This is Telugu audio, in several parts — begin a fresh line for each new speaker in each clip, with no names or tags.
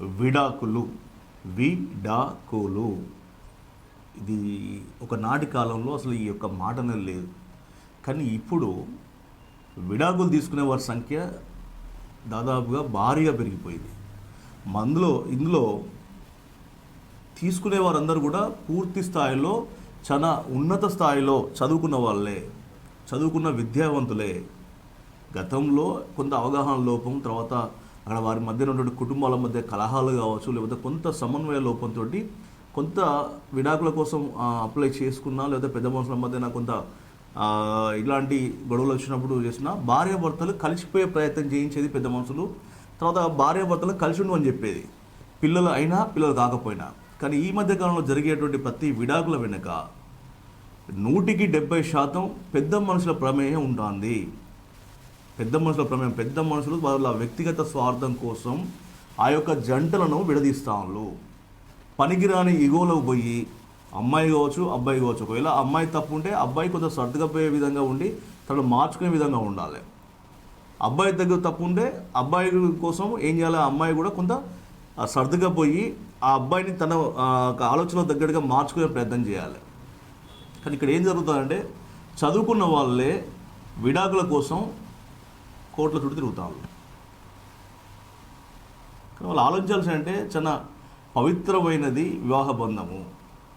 విడాకులు. విడాకులు. ఇది ఒక నాటి కాలంలో అసలు ఈ యొక్క మాట అనేది లేదు. కానీ ఇప్పుడు విడాకులు తీసుకునే వారి సంఖ్య దాదాపుగా భారీగా పెరిగిపోయింది. మందులో ఇందులో తీసుకునే వారందరూ కూడా పూర్తి స్థాయిలో చాలా ఉన్నత స్థాయిలో చదువుకున్న వాళ్ళే చదువుకున్న విద్యావంతులే. గతంలో కొంత అవగాహన లోపం తర్వాత అక్కడ వారి మధ్య ఉన్నటువంటి కుటుంబాల మధ్య కలహాలు కావచ్చు లేకపోతే కొంత సమన్వయ లోపంతో కొంత విడాకుల కోసం అప్లై చేసుకున్నా లేకపోతే పెద్ద మనుషుల మధ్యన కొంత ఇలాంటి గొడవలు వచ్చినప్పుడు చేసిన భార్యాభర్తలు కలిసిపోయే ప్రయత్నం చేయించేది పెద్ద మనుషులు. తర్వాత భార్యాభర్తలు కలిసి ఉండమని చెప్పేది. పిల్లలు అయినా పిల్లలు కాకపోయినా. కానీ ఈ మధ్య కాలంలో జరిగేటువంటి ప్రతి విడాకుల వెనుక నూటికి డెబ్బై శాతం పెద్ద మనుషుల ప్రమేయం ఉంటుంది పెద్ద మనుషుల ప్రమేయం పెద్ద మనుషులు వాళ్ళ వ్యక్తిగత స్వార్థం కోసం ఆ యొక్క జంటలను విడదీస్తాను పనికిరాని ఇగోలోకి పోయి అమ్మాయి కావచ్చు అబ్బాయి కావచ్చు. ఒకవేళ అమ్మాయి తప్పు ఉంటే అబ్బాయి కొంచెం సర్దుగా పోయే విధంగా ఉండి తను మార్చుకునే విధంగా ఉండాలి. అబ్బాయి దగ్గర తప్పు ఉంటే అబ్బాయి కోసం ఏం చేయాలి? ఆ అమ్మాయి కూడా కొంత ఆ, సర్దుగా పోయి ఆ అబ్బాయిని తన ఆలోచన దగ్గరగా మార్చుకునే ప్రయత్నం చేయాలి. కానీ ఇక్కడ ఏం జరుగుతుందంటే చదువుకున్న వాళ్ళే విడాకుల కోసం కోట్ల చుట్టూ తిరుగుతారు కానీ వాళ్ళు ఆలోచించాల్సి అంటే చాలా పవిత్రమైనది వివాహ బంధము.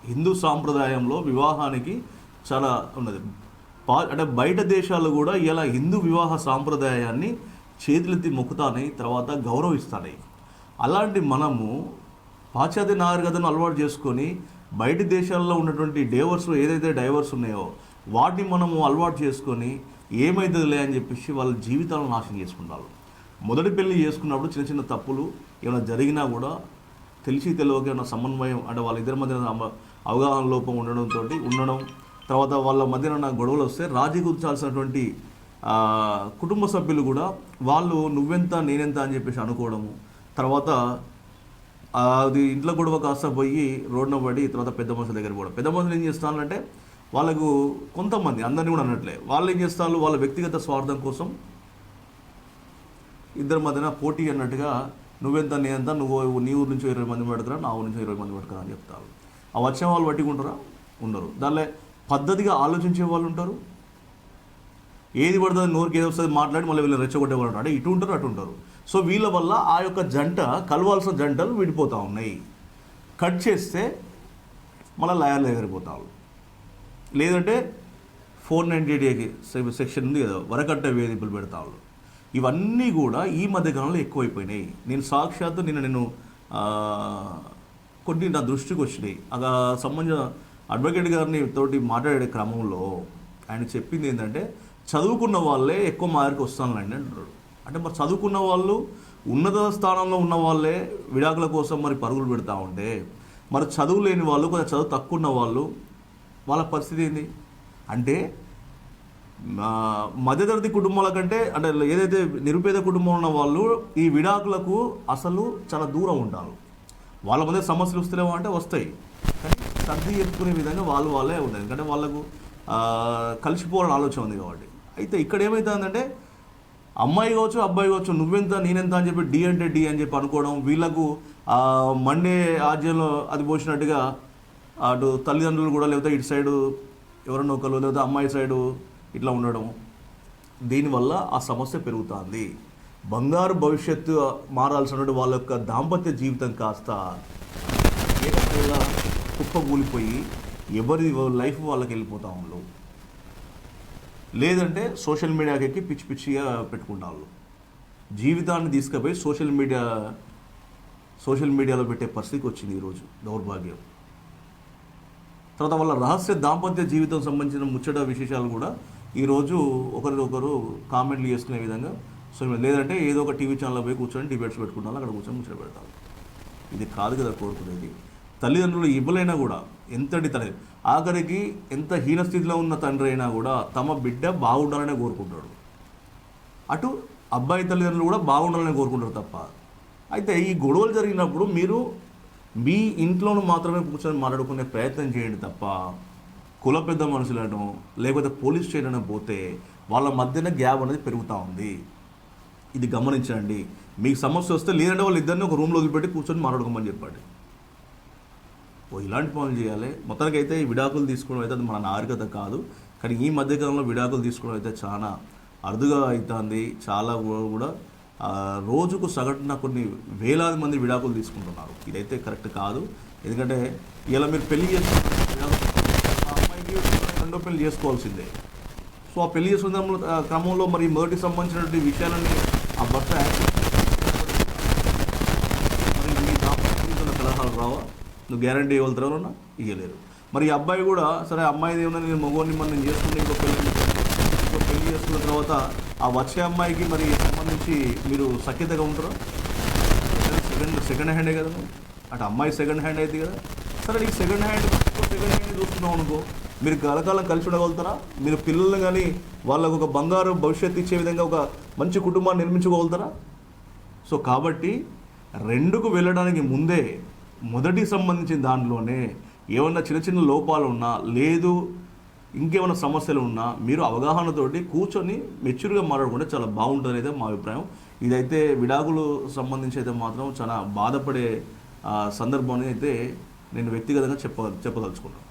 హిందూ సాంప్రదాయంలో వివాహానికి చాలా ఉన్నది. పా అంటే బయట దేశాలు కూడా ఇలా హిందూ వివాహ సాంప్రదాయాన్ని చేతులెత్తి మొక్కుతాయి తర్వాత గౌరవిస్తాయి అలాంటి మనము పాశ్చాత్య నాగరికతను అలవాటు చేసుకొని బయట దేశాల్లో ఉన్నటువంటి డైవర్స్ ఏదైతే డైవర్స్ ఉన్నాయో వాటిని మనము అలవాటు చేసుకొని ఏమైతుందిలే అని చెప్పేసి వాళ్ళ జీవితాలను నాశనం చేసుకుంటారు. మొదటి పెళ్ళి చేసుకున్నప్పుడు చిన్న చిన్న తప్పులు ఏమైనా జరిగినా కూడా తెలిసి తెలియకమైన సమన్వయం అంటే వాళ్ళ ఇద్దరి మధ్య అమ- అవగాహన లోపం ఉండడంతో ఉండడం తర్వాత వాళ్ళ మధ్యన గొడవలు వస్తే రాజీ కూర్చాల్సినటువంటి కుటుంబ సభ్యులు కూడా వాళ్ళు నువ్వెంత నేనెంత అని చెప్పేసి అనుకోవడము తర్వాత అది ఇంట్లో గొడవ కాస్త పోయి రోడ్న పడి తర్వాత పెద్ద మనుషుల దగ్గర పోవడం. పెద్ద మనుషులు ఏం చేస్తానంటే వాళ్ళకు కొంతమంది అందరినీ కూడా అన్నట్లే. వాళ్ళు ఏం చేస్తారు? వాళ్ళ వ్యక్తిగత స్వార్థం కోసం ఇద్దరి మధ్యన పోటీ అన్నట్టుగా నువ్వెంత నేనెంత నువ్వు నీ ఊరు నుంచి ఇరవై మంది పెడతారా నా ఊరు నుంచి ఇరవై మంది పెడతారా అని చెప్తారు. ఆ వచ్చే వాళ్ళు పట్టుకుంటారా ఉండరు? దానిలో పద్ధతిగా ఆలోచించే వాళ్ళు ఉంటారు. ఏది పడుతుంది నోరుకి ఏది వస్తుంది మాట్లాడి మళ్ళీ వీళ్ళు రెచ్చగొట్టే వాళ్ళు అంటే ఇటు ఉంటారు అటు ఉంటారు. సో వీళ్ళ వల్ల ఆ యొక్క జంట కలవాల్సిన జంటలు విడిపోతూ ఉన్నాయి. కట్ చేస్తే మళ్ళీ లయర్లు ఎగిరిపోతారు. లేదంటే ఫోర్ నైంటీ డేకి సెక్షన్ ఉంది కదా వరకట్ట వేధింపులు పెడతా ఇవన్నీ కూడా ఈ మధ్య కాలంలో ఎక్కువైపోయినాయి. నేను సాక్షాత్తు నిన్న నేను కొన్ని నా దృష్టికి వచ్చినాయి. అలా సంబంధించిన అడ్వకేట్ గారిని తోటి మాట్లాడే క్రమంలో ఆయన చెప్పింది ఏంటంటే చదువుకున్న వాళ్ళే ఎక్కువ మార్కు వస్తానులేండి అంటున్నాడు. అంటే మరి చదువుకున్న వాళ్ళు ఉన్నత స్థానంలో ఉన్న వాళ్ళే విడాకుల కోసం మరి పరుగులు పెడతా ఉంటే మరి చదువు లేని వాళ్ళు కొంచెం చదువు తక్కువ ఉన్న వాళ్ళు వాళ్ళ పరిస్థితి ఏంది? అంటే మధ్యతరగతి కుటుంబాల కంటే అంటే ఏదైతే నిరుపేద కుటుంబం ఉన్న వాళ్ళు ఈ విడాకులకు అసలు చాలా దూరం ఉంటారు వాళ్ళ మధ్య సమస్యలు వస్తలేవా అంటే వస్తాయి. కానీ సర్ది చెప్పుకునే విధంగా వాళ్ళు వాళ్ళే ఉంటాయి ఎందుకంటే వాళ్ళకు కలిసిపోవాలని ఆలోచన ఉంది కాబట్టి. అయితే ఇక్కడ ఏమవుతుందంటే అమ్మాయి కావచ్చు అబ్బాయి కావచ్చు నువ్వెంత నేనెంత అని చెప్పి డి అంటే డి అని చెప్పి అనుకోవడం వీళ్ళకు మండే ఆజ్యంలో అది పోసినట్టుగా అటు తల్లిదండ్రులు కూడా లేకపోతే ఇటు సైడు ఎవరన్నా ఒకరు లేకపోతే అమ్మాయి సైడు ఇట్లా ఉండడం. దీనివల్ల ఆ సమస్య పెరుగుతుంది. బంగారు భవిష్యత్తు మారాల్సినటువంటి వాళ్ళ యొక్క దాంపత్య జీవితం కాస్త ఏకపైగా కుప్పకూలిపోయి ఎవరి లైఫ్ వాళ్ళకి వెళ్ళిపోతా వాళ్ళు లేదంటే సోషల్ మీడియాకి ఎక్కి పిచ్చి పిచ్చిగా పెట్టుకుంటారు జీవితాన్ని తీసుకుపోయి సోషల్ మీడియా సోషల్ మీడియాలో పెట్టే పరిస్థితికి వచ్చింది ఈరోజు దౌర్భాగ్యం. తర్వాత వాళ్ళ రహస్య దాంపత్య జీవితం సంబంధించిన ముచ్చట విశేషాలు కూడా ఈరోజు ఒకరికొకరు కామెంట్లు చేసుకునే విధంగా సో లేదంటే ఏదో ఒక టీవీ ఛానల్లో పోయి కూర్చొని డిబేట్స్ పెట్టుకుంటాను అక్కడ కూర్చొని ముచ్చట పెడతాను ఇది కాదు కదా కోరుకునేది. తల్లిదండ్రులు ఇవ్వలైనా కూడా ఎంతటి తల్లి ఆఖరికి ఎంత హీనస్థితిలో ఉన్న తండ్రి అయినా కూడా తమ బిడ్డ బాగుండాలనే కోరుకుంటాడు. అటు అబ్బాయి తల్లిదండ్రులు కూడా బాగుండాలని కోరుకుంటారు తప్ప. అయితే ఈ గొడవలు జరిగినప్పుడు మీరు మీ ఇంట్లోనూ మాత్రమే కూర్చొని మాట్లాడుకునే ప్రయత్నం చేయండి తప్ప కుల పెద్ద మనుషులను లేకపోతే పోలీస్ స్టేషన్ పోతే వాళ్ళ మధ్యన గ్యాప్ అనేది పెరుగుతూ ఉంది. ఇది గమనించండి. మీకు సమస్య వస్తే లేదంటే వాళ్ళు ఇద్దరిని ఒక రూమ్లో వదిలిపెట్టి కూర్చొని మాట్లాడుకోమని చెప్పండి. ఓ ఇలాంటి పనులు చేయాలి. మొత్తానికి అయితే ఈ విడాకులు తీసుకోవడం అయితే అది మన నాగరికత కాదు. కానీ ఈ మధ్యకాలంలో విడాకులు తీసుకోవడం అయితే చాలా అరుదుగా అవుతుంది చాలా కూడా- రోజుకు సగటున కొన్ని వేలాది మంది విడాకులు తీసుకుంటున్నారు. ఇదైతే కరెక్ట్ కాదు. ఎందుకంటే ఇలా మీరు పెళ్ళి చేసుకుంటే అమ్మాయికి రెండో పెళ్ళి చేసుకోవాల్సిందే. సో ఆ పెళ్ళి చేసుకున్న క్రమంలో- మరి మొదటికి సంబంధించినటువంటి విషయాలన్నీ ఆ భర్త కలహాలు రావా? నువ్వు గ్యారంటీ ఇవ్వగలుగుతారా ఇవ్వలేరు. మరి ఈ అబ్బాయి కూడా సరే అమ్మాయిది ఏమన్నా నేను మగవాడిని మనం నేను చేసుకుంటే ఇంకో పెళ్ళి చేసుకున్న తర్వాత ఆ వచ్చే అమ్మాయికి మరి సంబంధించి మీరు సఖ్యతగా ఉంటారా? సెకండ్ సెకండ్ హ్యాండే కదా నువ్వు అటు అమ్మాయి సెకండ్ హ్యాండ్ అయితే కదా. సరే నీకు సెకండ్ హ్యాండ్ సెకండ్ హ్యాండ్ చూస్తున్నావు అనుకో మీరు కలకాలం కలిసి ఉండగలుగుతారా? మీరు పిల్లల్ని కానీ వాళ్ళకు ఒక బంగారు భవిష్యత్తు ఇచ్చే విధంగా ఒక మంచి కుటుంబాన్ని నిర్మించుకోగలుగుతారా? సో కాబట్టి రెండుకు వెళ్ళడానికి ముందే మొదటి సంబంధించిన దాంట్లోనే ఏమన్నా చిన్న చిన్న లోపాలు ఉన్నా లేదు ఇంకేమైనా సమస్యలు ఉన్నా మీరు అవగాహనతోటి కూర్చొని మెచ్యూర్గా మాట్లాడుకుంటే చాలా బాగుంటుంది అయితే మా అభిప్రాయం. ఇదైతే విడాకులు సంబంధించి అయితే మాత్రం చాలా బాధపడే సందర్భం సందర్భాన్ని అయితే నేను వ్యక్తిగతంగా చెప్ప చెప్పదలుచుకున్నాను.